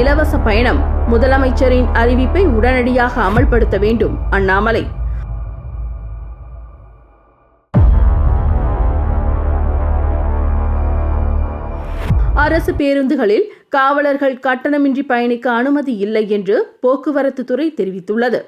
இலவச பயணம் முதலமைச்சரின் அறிவிப்பை உடனடியாக அமல்படுத்த வேண்டும். அண்ணாமலை. அரசு பேருந்துகளில் காவலர்கள் கட்டணமின்றி பயணிக்க அனுமதி இல்லை என்று போக்குவரத்து துறை தெரிவித்துள்ளது.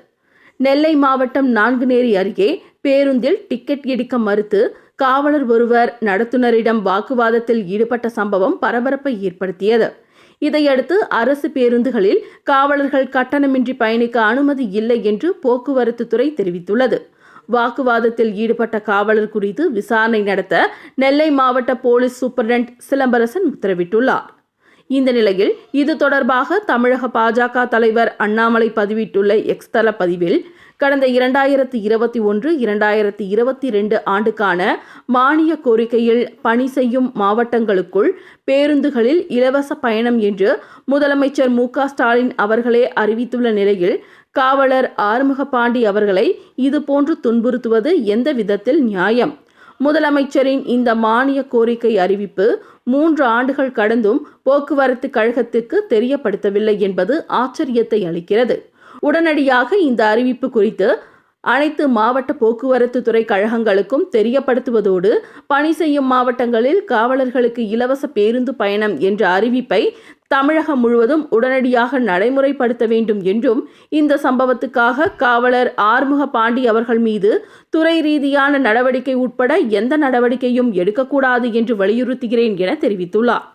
நெல்லை மாவட்டம் நான்குநேரி அருகே பேருந்தில் டிக்கெட் எடுக்க மறுத்து காவலர் ஒருவர் நடத்துனரிடம் வாக்குவாதத்தில் ஈடுபட்ட சம்பவம் பரபரப்பை ஏற்படுத்தியது. இதையடுத்து அரசு பேருந்துகளில் காவலர்கள் கட்டணமின்றி பயணிக்க அனுமதி இல்லை என்று போக்குவரத்து துறை தெரிவித்துள்ளது. வாக்குவாதத்தில் ஈடுபட்ட காவலர் குறித்து விசாரணை நடத்த நெல்லை மாவட்ட போலீஸ் சூப்பரண்ட் சிலம்பரசன் உத்தரவிட்டுள்ளார். இந்த நிலையில் இது தொடர்பாக தமிழக பாஜக தலைவர் அண்ணாமலை பதிவிட்டுள்ள எக்ஸ்தல பதிவில் கடந்த இரண்டாயிரத்தி இருபத்தி ஒன்று இரண்டாயிரத்தி இருபத்தி ரெண்டு ஆண்டுக்கான மானிய கோரிக்கையில் பணி செய்யும் மாவட்டங்களுக்குள் பேருந்துகளில் இலவச பயணம் என்று முதலமைச்சர் மு ஸ்டாலின் அவர்களே அறிவித்துள்ள நிலையில் காவலர் ஆறுமுகபாண்டி அவர்களை இதுபோன்று துன்புறுத்துவது எந்த விதத்தில் நியாயம்? முதலமைச்சரின் இந்த மானிய கோரிக்கை அறிவிப்பு மூன்று ஆண்டுகள் கடந்தும் போக்குவரத்து கழகத்திற்கு தெரியப்படுத்தவில்லை என்பது ஆச்சரியத்தை அளிக்கிறது. உடனடியாக இந்த அறிவிப்பு குறித்து அனைத்து மாவட்ட போக்குவரத்து துறை கழகங்களுக்கும் தெரியப்படுத்துவதோடு பணி செய்யும் மாவட்டங்களில் காவலர்களுக்கு இலவச பேருந்து பயணம் என்ற அறிவிப்பை தமிழகம் முழுவதும் உடனடியாக நடைமுறைப்படுத்த வேண்டும் என்றும் இந்த சம்பவத்துக்காக காவலர் ஆறுமுக பாண்டி அவர்கள் மீது துறை ரீதியான நடவடிக்கை உட்பட எந்த நடவடிக்கையும் எடுக்கக்கூடாது என்று வலியுறுத்துகிறேன் என தெரிவித்துள்ளார்.